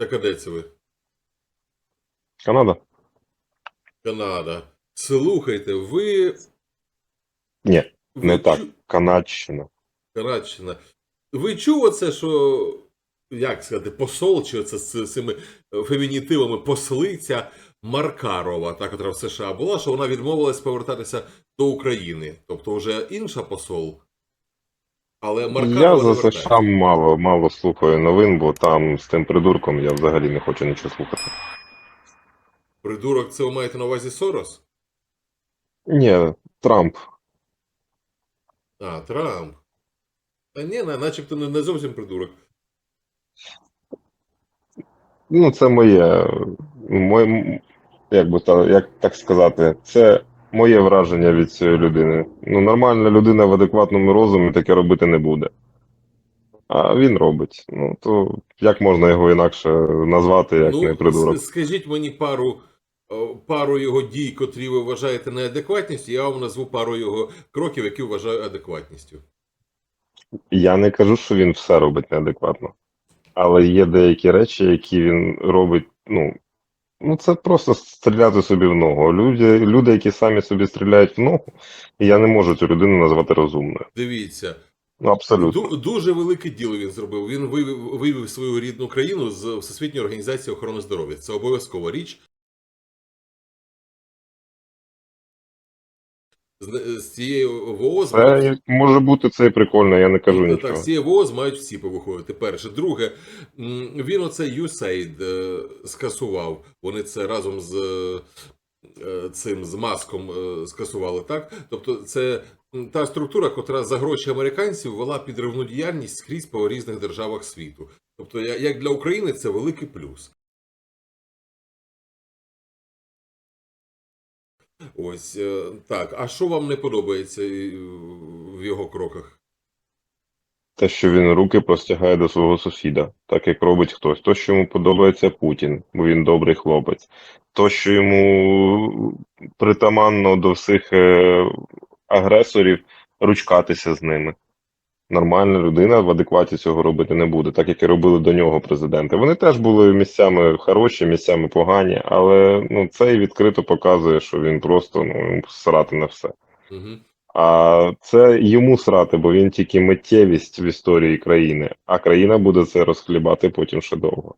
Так а де це ви? Канада? Канада. Слухайте, ви. Ні, ви не так. чу- Канадщина. Канадщина. Ви чув оце, що. Як сказати, посол, чи оце з цими е, фемінітивами послиця Маркарова, та, котра в США була, що вона відмовилась повертатися до України. Тобто вже інша посол. Але Маркарова Я за. США мало, мало слухаю новин, бо там з тим придурком я взагалі не хочу нічого слухати. Придурок, це ви маєте на увазі Сорос? Ні, Трамп. А, Трамп. Та ні, на- начебто не, не зовсім придурок. Ну, це моє, моє як би та, як так сказати, це моє враження від цієї людини. Ну, нормальна людина в адекватному розумі таке робити не буде. А він робить. Ну, то як можна його інакше назвати, як не придурок? скажіть мені пару, пару його дій, котрі ви вважаєте неадекватністю, я вам назву пару його кроків, які вважаю адекватністю. Я не кажу, що він все робить неадекватно. Але є деякі речі, які він робить, ну, ну це просто стріляти собі в ногу. Люди, люди, які самі собі стріляють в ногу, я не можу цю людину назвати розумною. Дивіться, Ну, абсолютно. ду- дуже велике діло він зробив. Він вивів, вивів свою рідну країну з Всесвітньої організації охорони здоров'я. Це обов'язкова річ. З, з цієї ВООЗ Це може бути це і прикольно, я не кажу Так, нічого. Так, з цієї ВООЗ мають всі повиходити. Перше. Друге, він оце USAID е, скасував. Вони це разом з е, цим з маском е, скасували, так? Тобто, це та структура, котра за гроші американців вела підривну діяльність скрізь по різних державах світу. Тобто, як для України це великий плюс. Ось е, так. А що вам не подобається е, в його кроках? Те, що він руки простягає до свого сусіда, так як робить хтось. То, що йому подобається Путін, бо він добрий хлопець. То, що йому притаманно до всіх е, агресорів ручкатися з ними. Нормальна людина в адекваті цього робити не буде, так як і робили до нього президенти. Вони теж були місцями хороші, місцями погані, але ну, це і відкрито показує, що він просто ну, срати на все. Угу. А це йому срати, бо він тільки миттєвість в історії країни, а країна буде це розхлібати потім ще довго.